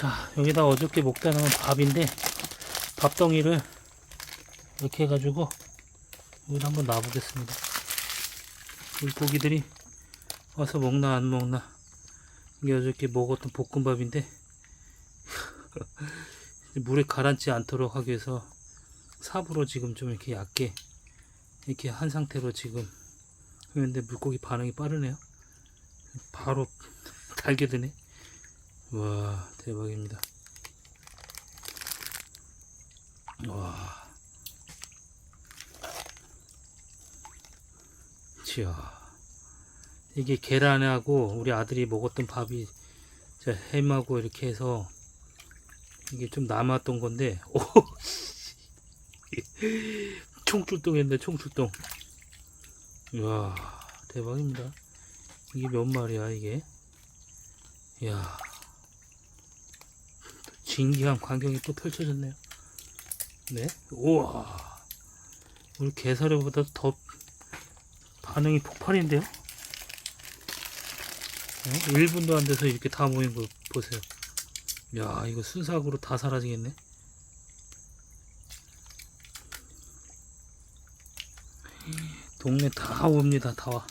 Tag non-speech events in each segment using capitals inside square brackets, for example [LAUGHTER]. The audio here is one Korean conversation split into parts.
자, 여기다 어저께 먹다 남은 밥인데, 밥덩이를 이렇게 해가지고, 여기다 한번 놔보겠습니다. 물고기들이 와서 먹나 안 먹나. 이게 어저께 먹었던 볶음밥인데, [LAUGHS] 물에 가라앉지 않도록 하기 위해서 삽으로 지금 좀 이렇게 얇게 이렇게 한 상태로 지금 했는데 물고기 반응이 빠르네요. 바로 [LAUGHS] 달게 되네. 와 대박입니다. 와. 지야. 이게 계란하고 우리 아들이 먹었던 밥이 자, 햄하고 이렇게 해서 이게 좀 남았던 건데 오 총출동했네 총출동 이야 대박입니다 이게 몇 마리야 이게 이야 진기한 광경이 또 펼쳐졌네요. 네? 우와. 우리 개사료보다 더 반응이 폭발인데요? 어? 1분도 안 돼서 이렇게 다 모인 거 보세요. 야 이거 순삭으로 다 사라지겠네. 동네 다 옵니다 다 와.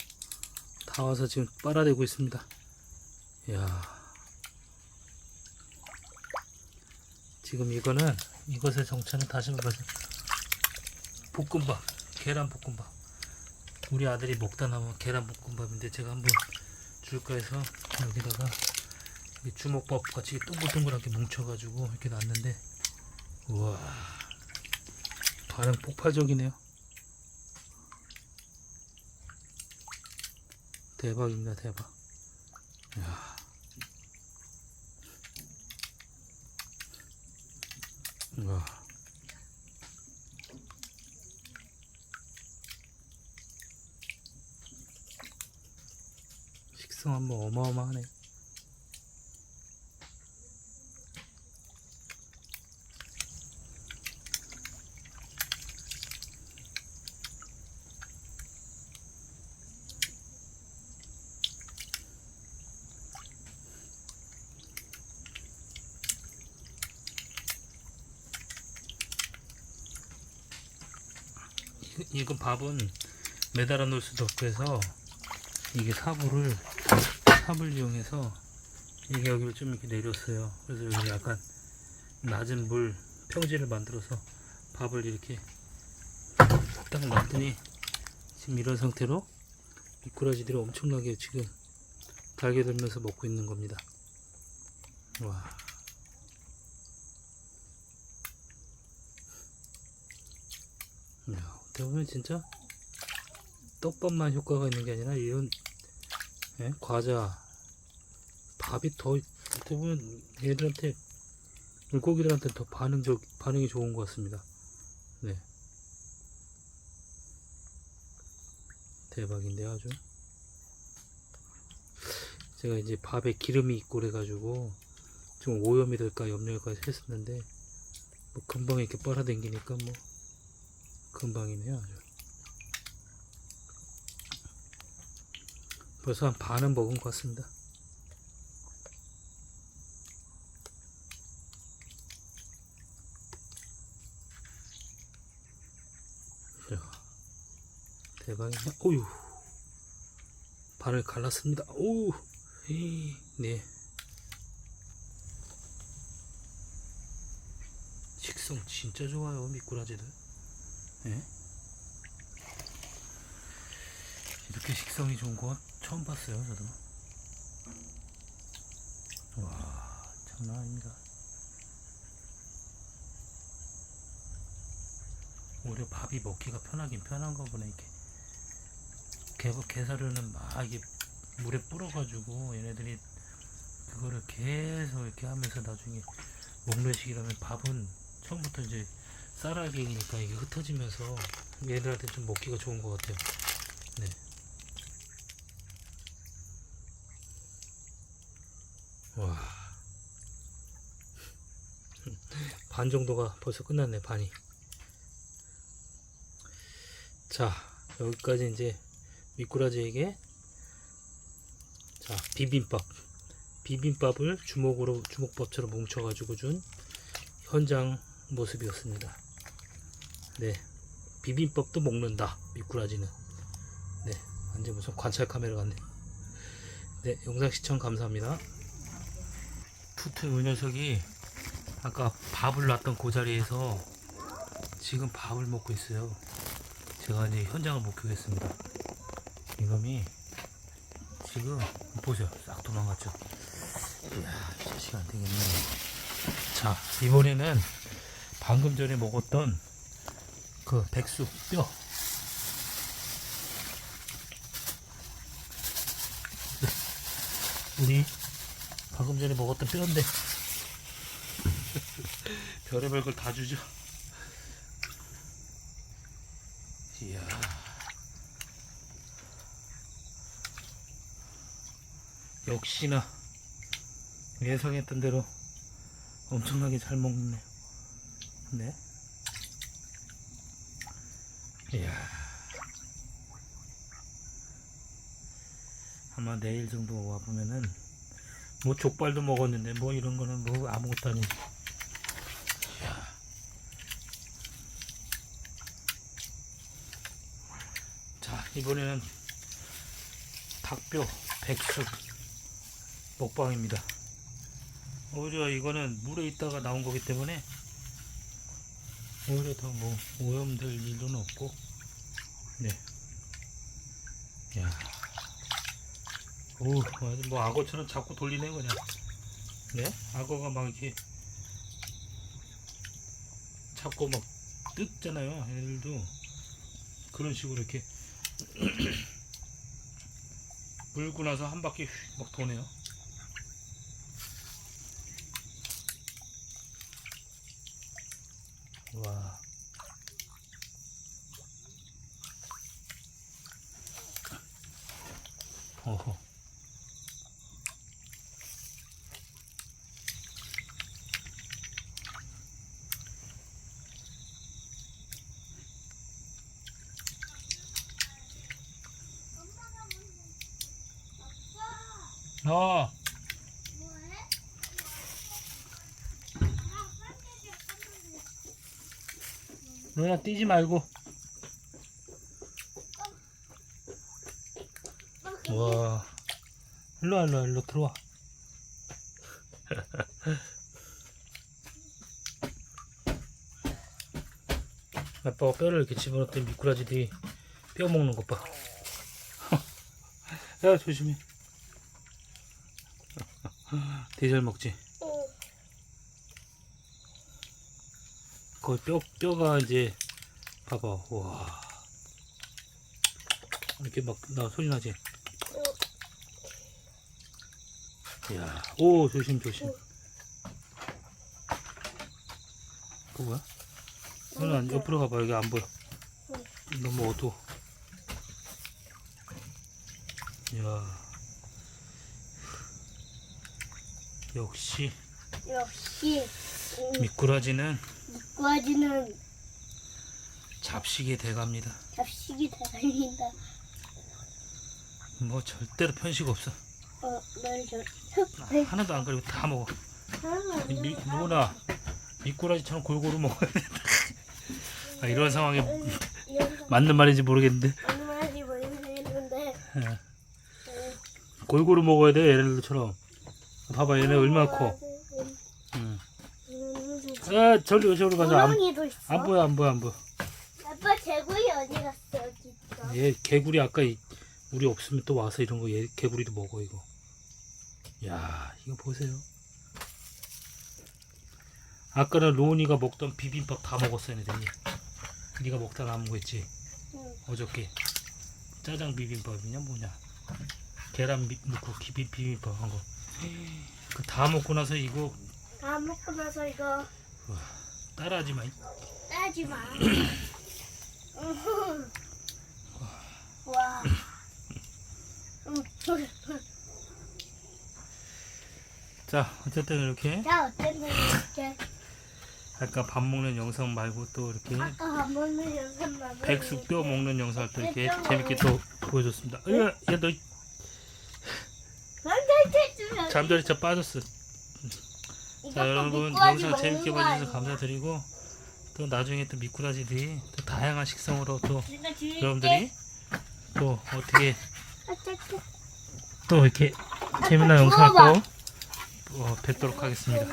다 와서 지금 빨아대고 있습니다. 야 지금 이거는 이것의 정체는 다시 한번 보세요 볶음밥 계란 볶음밥. 우리 아들이 먹다 남은 계란 볶음밥인데 제가 한번 줄까 해서 여기다가 이 주먹밥 같이 동글동글하게 뭉쳐가지고 이렇게 놨는데 우와 반응 폭발적이네요. 대박입니다 대박. 이야. 식성 한번 어마어마하네. 이- 이건 밥은 매달아 놓을 수도 없고 해서 이게 사부를 삽을 이용해서 이게 여기를 좀 이렇게 내렸어요. 그래서 여기 약간 낮은 물 평지를 만들어서 밥을 이렇게 딱 놨더니 지금 이런 상태로 미꾸라지들이 엄청나게 지금 달게 들면서 먹고 있는 겁니다. 와. 야, 어떻게 보면 진짜 떡밥만 효과가 있는 게 아니라 이런 예? 과자 밥이 더 어떻게 보면 얘들한테 물고기들한테 더 반응적 반응이 좋은 것 같습니다. 네. 대박인데요, 아주. 제가 이제 밥에 기름이 있고 그래가지고 좀 오염이 될까 염려까지 했었는데 뭐 금방 이렇게 빨아당기니까 뭐 금방이네요, 아주. 벌써 한 반은 먹은 것 같습니다. 야, 대박이네. 오유. 발을 갈랐습니다. 오, 네. 식성 진짜 좋아요, 미꾸라지들. 예? 이렇게 식성이 좋은 거 처음 봤어요, 저도. 와, 장난 아닙니다. 오히려 밥이 먹기가 편하긴 편한가 보네, 이렇게. 개, 개사료는 막 이게 물에 불어가지고 얘네들이 그거를 계속 이렇게 하면서 나중에 먹는 식이라면 밥은 처음부터 이제 쌀알갱이니까 이게 흩어지면서 얘들한테 좀 먹기가 좋은 것 같아요. 네. 와. 반 정도가 벌써 끝났네, 반이. 자, 여기까지 이제 미꾸라지에게 자, 비빔밥. 비빔밥을 주먹으로 주먹밥처럼 뭉쳐가지고 준 현장 모습이었습니다. 네, 비빔밥도 먹는다 미꾸라지는. 네, 완전 무슨 관찰 카메라 같네. 네, 영상 시청 감사합니다. 투트 이 녀석이 아까 밥을 놨던 그 자리에서 지금 밥을 먹고 있어요. 제가 이제 현장을 목격했습니다. 이놈이 지금 보세요. 싹 도망갔죠. 이야, 이 자식 안 되겠네. 자, 이번에는 방금 전에 먹었던 그 백숙 뼈. [LAUGHS] 우리 방금 전에 먹었던 뼈인데 [LAUGHS] 별의별 걸 다 주죠. 이야. 역시나 예상했던 대로 엄청나게 잘 먹네. 네. 이야. 아마 내일 정도 와보면은 뭐 족발도 먹었는데 뭐 이런 거는 뭐 아무것도 아니지. 자, 이번에는 닭뼈 백숙 먹방입니다. 오히려 이거는 물에 있다가 나온 거기 때문에 오히려 더 뭐 오염될 일은 없고 네. 야. 오, 완전 뭐 악어처럼 자꾸 돌리네 그냥. 네? 악어가 막 이렇게 자꾸 막 뜯잖아요. 얘들도 그런 식으로 이렇게 [CLEARS THROAT] 물고 나서 한 바퀴 휙 막 도네요. 와. 어허. 어. 누나 뛰지 말고. 와. 일로 와, 일로 와, 일로 들어와. [LAUGHS] 아빠가 뼈를 이렇게 집어넣더니 미꾸라지들이 뼈 먹는 것 봐. [LAUGHS] 야, 조심해. 잘 먹지? 거기 뼈, 뼈가 이제, 봐봐, 와. 이렇게 막, 나 소리 나지? 이야, 오, 조심, 조심. 그거 뭐야? 누나, 옆으로 가봐, 여기 안 보여. 너무 어두워. 이야. 역시, 역시 음, 미꾸라지는 미꾸라지는 잡식이 돼갑니다. 잡식이 다닙니다. 뭐 절대로 편식 없어. 어, 널 저. 하나도 안 그리고 다 먹어. 미, 누나 미꾸라지처럼 골고루 먹어야 돼. 아, 이런 상황에 맞는 말인지 모르겠는데 얼마지 모르겠는데 골고루 먹어야 돼 얘네들처럼. 봐봐 얘네 얼마나 커. 응. 아 저리 저리 가서 안, 호랑이도 있어. 안 보여 안 보여 안 보여. 아빠 개구리 어디 갔어? 여기 있어. 얘 개구리 아까 이- 우리 없으면 또 와서 이런 거 얘 개구리도 먹어 이거. 야 이거 보세요. 아까는 로운이가 먹던 비빔밥 다 먹었어 얘네들이. 네가 먹다 남은 거 있지. 응. 어저께 짜장 비빔밥이냐 뭐냐 계란 미, 넣고 기, 비, 비빔밥 한 거. 그다 먹고 나서 이거 다 먹고 나서 이거 따라하지 마. 따지 마. [CLEARS THROAT] 와. 자 어쨌든 이렇게 자 어땠는지 이렇게 아까 밥 먹는 영상 말고 또 이렇게 아까 한 번은 연습만 백숙 뼈 먹는 영상을 또 이렇게 뼈 재밌게 또 보여줬습니다. 야너 완전 주 잠자리 차 빠졌어. 자 여러분 영상 재밌게 봐주셔서 감사드리고 또 나중에 또 미꾸라지들이 또 다양한 식성으로 또 여러분들이 또 어떻게 또 이렇게 재미난 영상을 또 어, 뵙도록 하겠습니다.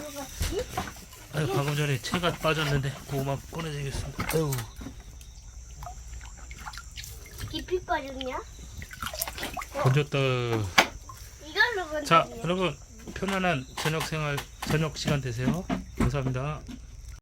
아유 방금 전에 채가 빠졌는데 그거만 꺼내주겠습니다. 아유 깊이 빠졌냐? 건졌다. 자 여러분 편안한 저녁 생활 저녁 시간 되세요. 감사합니다.